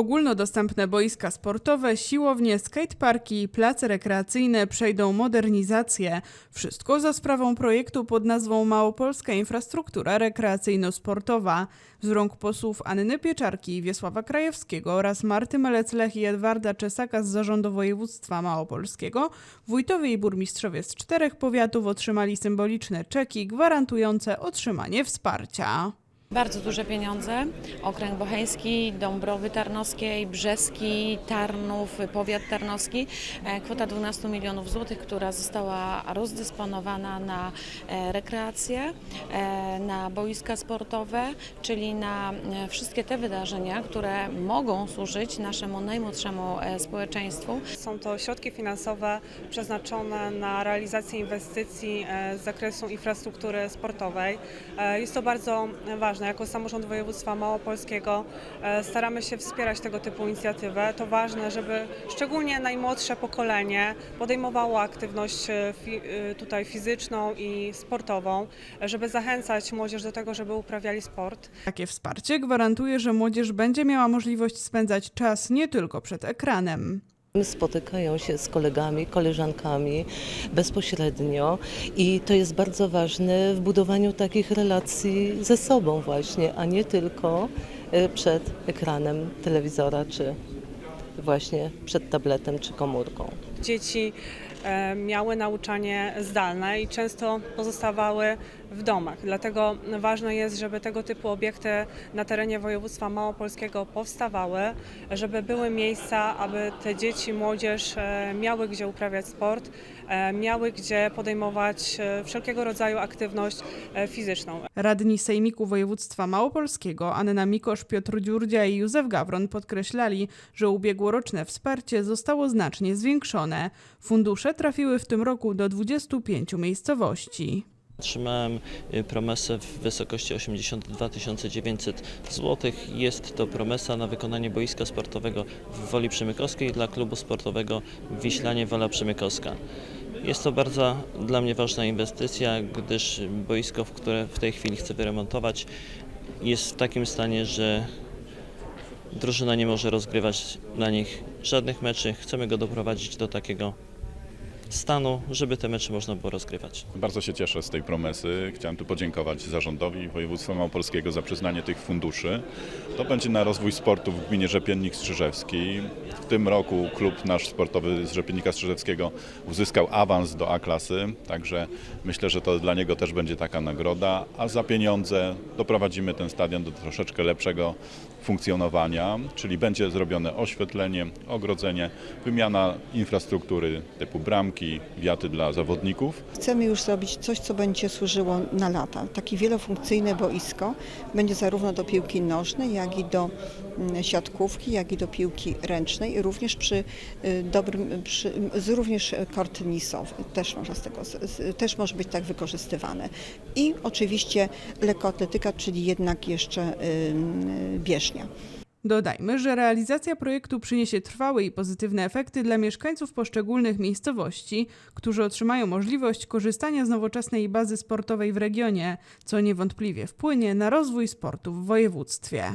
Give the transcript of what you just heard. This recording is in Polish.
Ogólnodostępne boiska sportowe, siłownie, skateparki i place rekreacyjne przejdą modernizację. Wszystko za sprawą projektu pod nazwą Małopolska Infrastruktura Rekreacyjno-Sportowa. Z rąk posłów Anny Pieczarki i Wiesława Krajewskiego oraz Marty Melec-Lech i Edwarda Czesaka z Zarządu Województwa Małopolskiego wójtowie i burmistrzowie z czterech powiatów otrzymali symboliczne czeki gwarantujące otrzymanie wsparcia. Bardzo duże pieniądze. Okręg Bocheński, Dąbrowy Tarnowskiej, Brzeski, Tarnów, powiat tarnowski. E, Kwota 12 milionów złotych, która została rozdysponowana na e, rekreację, e, na boiska sportowe, czyli na wszystkie te wydarzenia, które mogą służyć naszemu najmłodszemu społeczeństwu. Są to środki finansowe przeznaczone na realizację inwestycji z zakresu infrastruktury sportowej. Jest to bardzo ważne. Jako samorząd województwa małopolskiego e, staramy się wspierać tego typu inicjatywę. To ważne, żeby szczególnie najmłodsze pokolenie podejmowało aktywność e, e, tutaj fizyczną i sportową, żeby zachęcać młodzież do tego, żeby uprawiali sport. Takie wsparcie gwarantuje, że młodzież będzie miała możliwość spędzać czas nie tylko przed ekranem. Spotykają się z kolegami, koleżankami bezpośrednio i to jest bardzo ważne w budowaniu takich relacji ze sobą właśnie, a nie tylko e, przed ekranem telewizora czy właśnie przed tabletem czy komórką. dzieci e, miały nauczanie zdalne i często pozostawały w domach. Dlatego ważne jest, żeby tego typu obiekty na terenie województwa małopolskiego powstawały, żeby były miejsca, aby te dzieci, młodzież e, miały gdzie uprawiać sport, e, miały gdzie podejmować e, wszelkiego rodzaju aktywność fizyczną. Radni Sejmiku Województwa Małopolskiego Anna Mikosz, Piotr Dziurdzia i Józef Gawron podkreślali, że ubiegłoroczne wsparcie zostało znacznie zwiększone. Fundusze trafiły w tym roku do 25 miejscowości. Otrzymałem y, promesę w wysokości 82 900 zł. Jest to promesa na wykonanie boiska sportowego w Woli Przemykowskiej dla klubu sportowego Wiślanie Wola Przemykowska. Jest to bardzo dla mnie ważna inwestycja, gdyż boisko, które w tej chwili chcę wyremontować, jest w takim stanie, że drużyna nie może rozgrywać na nich żadnych meczy. Chcemy go doprowadzić do takiego stanu, żeby te mecze można było rozgrywać. Bardzo się cieszę z tej promesy. Chciałem tu podziękować zarządowi województwa małopolskiego za przyznanie tych funduszy. To będzie na rozwój sportu w gminie Rzepiennik Strzyżewski. W tym roku klub nasz sportowy z Rzepiennika Strzyżewskiego uzyskał awans do A-klasy, także myślę, że to dla niego też będzie taka nagroda, a za pieniądze doprowadzimy ten stadion do troszeczkę lepszego funkcjonowania, czyli będzie zrobione oświetlenie, ogrodzenie, wymiana infrastruktury typu bramki, wiaty dla zawodników. Chcemy już zrobić coś, co będzie służyło na lata. Takie wielofunkcyjne boisko będzie zarówno do piłki nożnej, jak i do mm, siatkówki, jak i do piłki ręcznej, również przy y, dobrym, przy, również kort tenisowy też może, z tego, też może być tak wykorzystywane. I oczywiście lekkoatletyka, czyli jednak jeszcze y, Dodajmy, że realizacja projektu przyniesie trwałe i pozytywne efekty dla mieszkańców poszczególnych miejscowości, którzy otrzymają możliwość korzystania z nowoczesnej bazy sportowej w regionie, co niewątpliwie wpłynie na rozwój sportu w województwie.